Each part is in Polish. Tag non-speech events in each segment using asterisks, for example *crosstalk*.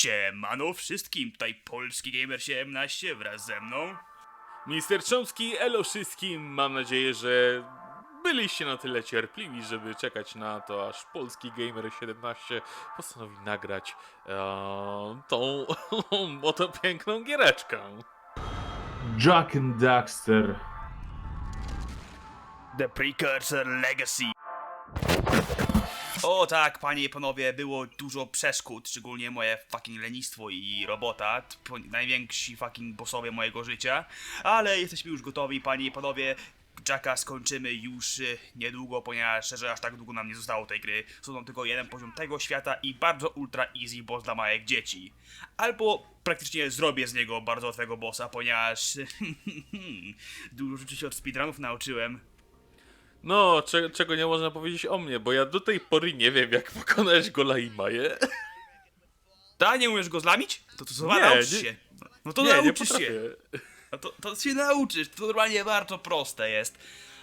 Siemano wszystkim, tutaj Polski Gamer 17 wraz ze mną. Mister Chomsky, elo wszystkim. Mam nadzieję, że byliście na tyle cierpliwi, żeby czekać na to, aż Polski Gamer 17 postanowi nagrać e, tą *laughs* oto piękną giereczkę. Jack and Daxter. The Precursor Legacy. O tak, panie i panowie, było dużo przeszkód, szczególnie moje fucking lenistwo i robota, najwięksi fucking bossowie mojego życia, ale jesteśmy już gotowi, panie i panowie. Jacka skończymy już y, niedługo, ponieważ szczerze aż tak długo nam nie zostało tej gry. Są tylko jeden poziom tego świata i bardzo ultra easy boss dla małych dzieci. Albo praktycznie zrobię z niego bardzo łatwego bossa, ponieważ *laughs* dużo rzeczy się od speedrunów nauczyłem. No, cze czego nie można powiedzieć o mnie, bo ja do tej pory nie wiem, jak pokonać Gola i Maję. Ta, nie umiesz go zlamić? To to Nie, nie, nauczysz nie- się. No to nie, nie nauczysz potrafię. się. No to, to się nauczysz, to normalnie bardzo proste jest.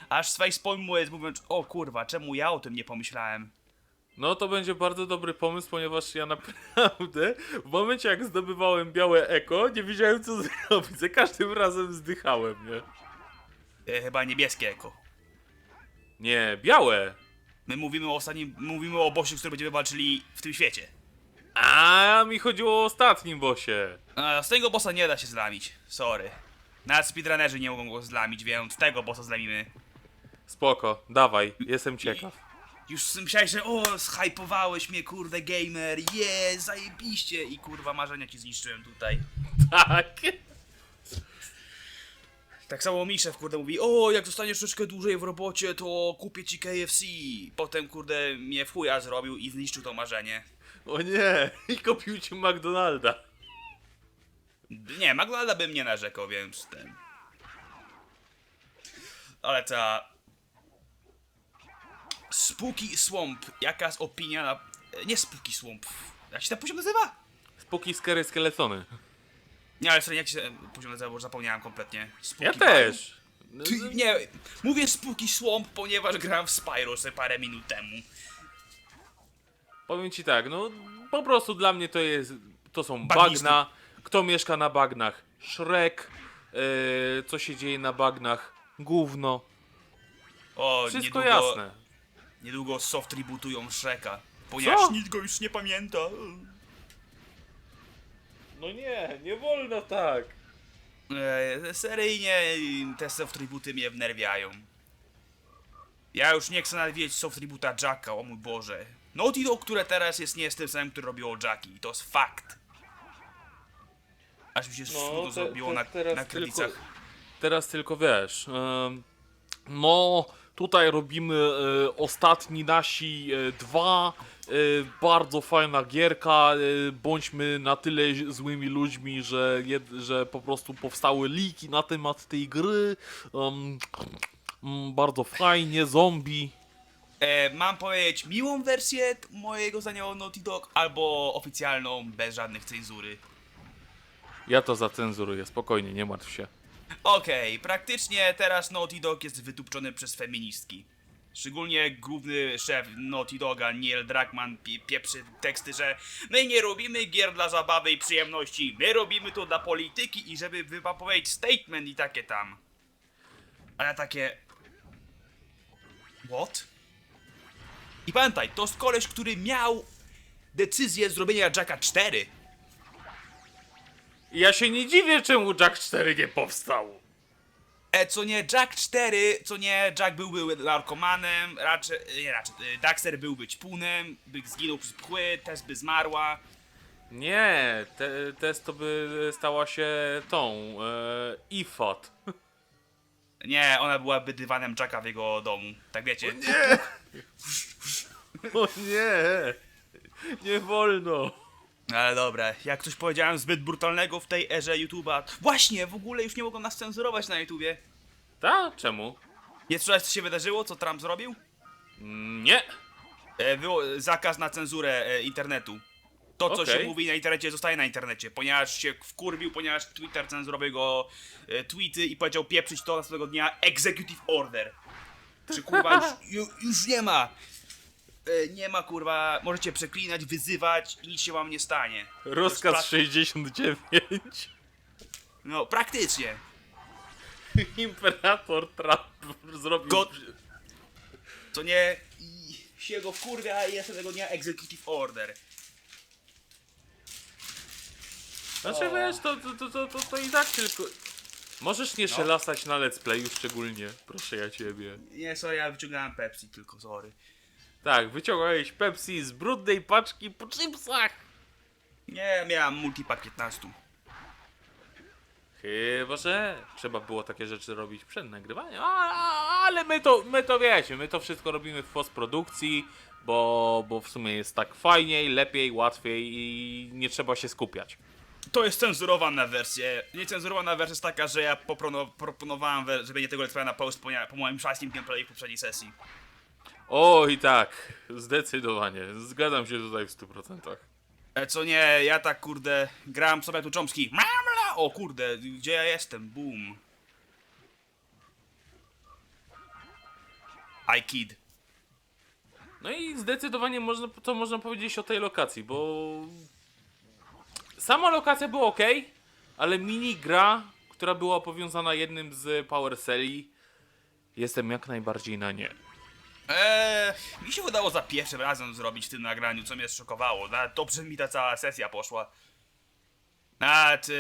Aż z facepalmu jest mówiąc, o kurwa, czemu ja o tym nie pomyślałem? No to będzie bardzo dobry pomysł, ponieważ ja naprawdę w momencie jak zdobywałem białe eko, nie wiedziałem co *laughs* zrobić. Za każdym razem zdychałem, nie? E, chyba niebieskie eko. Nie, białe. My mówimy o ostatnim, mówimy o bossie, który będziemy walczyli w tym świecie. A mi chodziło o ostatnim bosie. A z tego bossa nie da się zlamić, sorry. Nawet speedrunnerzy nie mogą go zlamić, więc tego bossa zlamimy. Spoko, dawaj, jestem ciekaw. Już myślałeś, że o, zhypowałeś mnie, kurde, gamer, je, zajebiście i kurwa marzenia ci zniszczyłem tutaj. *laughs* Tak. Tak samo Miszew, kurde, mówi, o, jak zostaniesz troszkę dłużej w robocie, to kupię ci KFC. Potem, kurde, mnie w chuja zrobił i zniszczył to marzenie. O nie, *laughs* i kupił ci McDonalda. Nie, McDonalda bym nie narzekał, więc ten... Ale ta... Spooky Swamp, jaka jest opinia na... Nie Spooky Swamp, jak się ten poziom nazywa? Spooky Scary Skeletony. Nie, ale sorry, jak się ten poziom nazywa, bo zapomniałem kompletnie. Spooky Ja też. Ty, nie, mówię Spooky Swamp, ponieważ grałem w Spyro sobie parę minut temu. Powiem ci tak, no po prostu dla mnie to jest, to są Bagnisty. bagna. Kto mieszka na bagnach? Shrek. Yy, co się dzieje na bagnach? Gówno. O, Wszystko niedługo, jasne. Niedługo soft rebootują Shreka, ponieważ Co? nikt go już nie pamięta. No nie, nie wolno tak. E, seryjnie te soft rebooty mnie wnerwiają. Ja już nie chcę nawet wiedzieć soft reboota Jacka, o mój Boże. Naughty Dog, które teraz jest, nie jest tym samym, który robiło Jacki. I to jest fakt. Aż mi się smutno te- zrobiło te- na, teraz na tylko- Teraz tylko wiesz. em, no, tutaj robimy e, ostatni nasi e, dwa. E, bardzo fajna gierka. e, bądźmy na tyle złymi ludźmi, że, że po prostu powstały liki na temat tej gry. Em, mm, bardzo fajnie, zombie. E, mam powiedzieć miłą wersję mojego zdania o Naughty Dog, albo oficjalną, bez żadnych cenzury. Ja to zacenzuruję, spokojnie, nie martw się. Okej, praktycznie teraz Naughty Dog jest wytupczony przez feministki. Szczególnie główny szef Naughty Doga, Neil Druckmann, pie pieprzy teksty, że my nie robimy gier dla zabawy i przyjemności, my robimy to dla polityki i żeby wypowiedzieć statement i takie tam. A ja takie... What? I pamiętaj, to jest koleś, który miał decyzję zrobienia Jacka 4. Ja się nie dziwię, czemu Jack 4 nie powstał. E, co nie Jack 4, co nie Jack byłby narkomanem, raczej, e, nie raczej, e, Daxter byłby ćpunem, by zginął przez pchły, Tess by zmarła. Nie, te, test to by stała się tą, e, IFOT. *laughs* Nie, ona byłaby dywanem Jacka w jego domu, tak wiecie. Nie! *laughs* O nie! Nie wolno! Ale dobra, jak coś powiedziałem zbyt brutalnego w tej erze YouTube'a. Właśnie, w ogóle już nie mogą nas cenzurować na YouTubie. Ta? Czemu? Nie słyszałeś co się wydarzyło, co Trump zrobił? Mm, Nie! E, było zakaz na cenzurę e, internetu. To, co Okej. się mówi na internecie, zostaje na internecie, ponieważ się wkurwił, ponieważ Twitter cenzurował jego e, tweety i powiedział pieprzyć to następnego dnia Executive Order. Czy kurwa już, ju, już nie ma. E, Nie ma kurwa, możecie przeklinać, wyzywać i nic się wam nie stanie. Rozkaz pra- 69. No, praktycznie. *laughs* Imperator Trump zrobił... God- To nie i się go wkurwia i tego dnia executive order. Znaczy O. wiesz, to, to, to, to, to, to i tak tylko... Możesz nie No. szelasać na let's playu szczególnie, proszę ja ciebie. Nie, sorry, ja wyciągałem Pepsi tylko, sorry. Tak, wyciągałeś Pepsi z brudnej paczki po chipsach. Nie, miałem multipack 15. Chyba, że trzeba było takie rzeczy robić przed nagrywaniem, a, a, ale my to, my to wiecie, my to wszystko robimy w postprodukcji, bo, bo w sumie jest tak fajniej, lepiej, łatwiej i nie trzeba się skupiać. To jest cenzurowana wersja. Niecenzurowana wersja jest taka, że ja poprono, proponowałem, we- że będzie tego playa na post po, po moim szaskim gameplayu w poprzedniej sesji. Oj tak, zdecydowanie, zgadzam się tutaj w 100%. E, co nie, ja tak kurde, gram sobie tu cząbski. Mamla! O kurde, gdzie ja jestem? Boom. I kid. No i zdecydowanie można, to można powiedzieć o tej lokacji, bo sama lokacja była ok, ale mini gra, która była powiązana jednym z Power Celi, jestem jak najbardziej na nie. Eee, mi się udało za pierwszym razem zrobić w tym nagraniu, co mnie zszokowało. Nawet dobrze mi ta cała sesja poszła. Nawet e,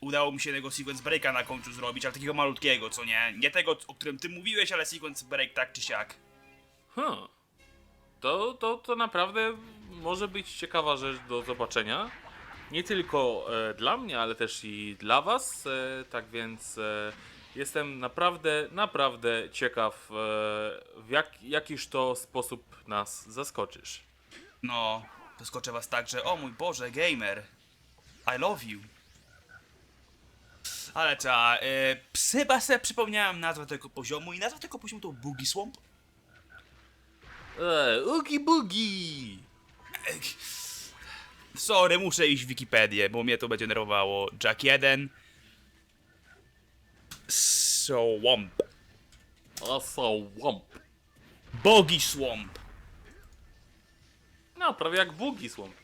udało mi się tego sequence breaka na końcu zrobić, ale takiego malutkiego, co nie? Nie tego, o którym ty mówiłeś, ale sequence break tak czy siak. Hmm. To, to, to naprawdę może być ciekawa rzecz do zobaczenia. Nie tylko e, dla mnie, ale też i dla Was. E, tak więc e, jestem naprawdę, naprawdę ciekaw, e, w jak, jakiż to sposób nas zaskoczysz. No, zaskoczę was tak, że o mój Boże, gamer. I love you. Ale ta, e, chyba sobie przypomniałem nazwę tego poziomu i nazwa tego poziomu to Boogie Swamp. Eee, ugi bugi! Sorry, muszę iść w Wikipedię, bo mnie to będzie nerwowało. Jack 1. Swamp. A so łomp. Bogi Swamp. No, prawie jak bugi słomp.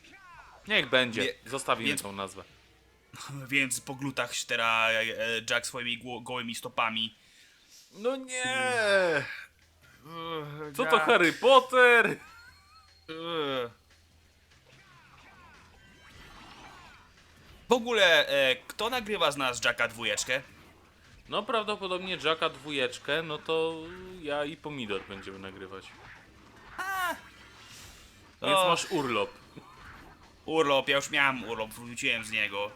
Niech będzie, Nie- zostawimy więc- tą nazwę. *laughs* Więc po glutach ściera e, Jack swoimi gło- gołymi stopami. No nie! Co to. Harry Potter? Eee. W ogóle, e, kto nagrywa z nas Jacka dwójeczkę? No prawdopodobnie Jacka dwójeczkę, no to ja i Pomidor będziemy nagrywać. Więc O. masz urlop. Urlop, ja już miałem urlop, wróciłem z niego.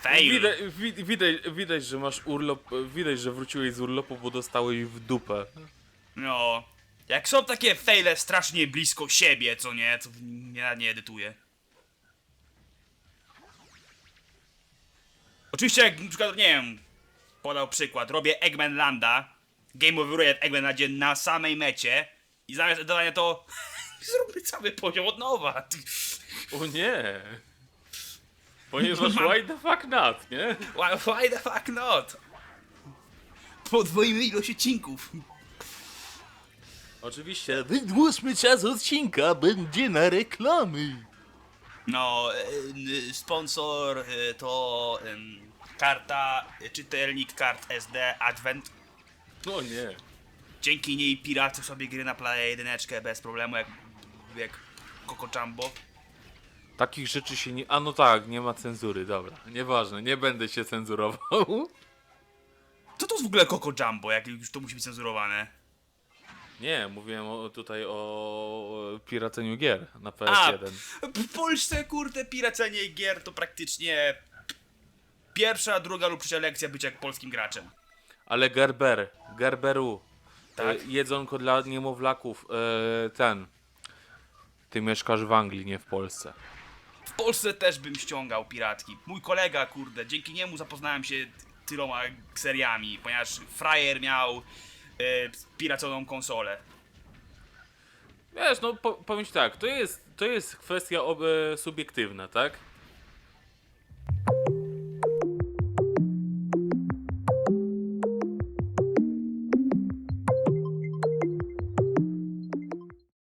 Fail. Widać, wi- widać, widać, że masz urlop, widać, że wróciłeś z urlopu, bo dostałeś w dupę. No. Jak są takie faile strasznie blisko siebie, co nie, to ja nie edytuję. Oczywiście, jak na przykład, nie wiem, podał przykład, robię Eggman Landa, game overuję Eggman Landzie na samej mecie i zamiast edytowania to *laughs* zróbmy cały poziom od nowa. O nie! Ponieważ *laughs* why the fuck not, nie? Why, why the fuck not? Podwoimy ilość odcinków. Oczywiście, wydłużmy czas odcinka, będzie na reklamy. No, e, n- sponsor e, to karta, czytelnik kart SD Advent. No nie. Dzięki niej piracy sobie gry na playa jedyneczkę bez problemu, jak, jak Coco Jumbo. Takich rzeczy się nie... A no tak, nie ma cenzury, dobra. Nieważne, nie będę się cenzurował. Co to jest w ogóle Coco Jumbo, jak już to musi być cenzurowane? Nie, mówiłem o, tutaj o piraceniu gier na A, PS1. w Polsce kurde piracenie gier to praktycznie pierwsza, druga lub trzecia lekcja bycia jak polskim graczem. Ale Gerber, Gerberu, Tak? e, jedzonko dla niemowlaków, e, ten. Ty mieszkasz w Anglii, nie w Polsce. W Polsce też bym ściągał piratki. Mój kolega, kurde, dzięki niemu zapoznałem się tyloma seriami, ponieważ frajer miał e, piraconą konsolę. Wiesz, no po, powiem ci tak, to jest, to jest kwestia ob, subiektywna, tak?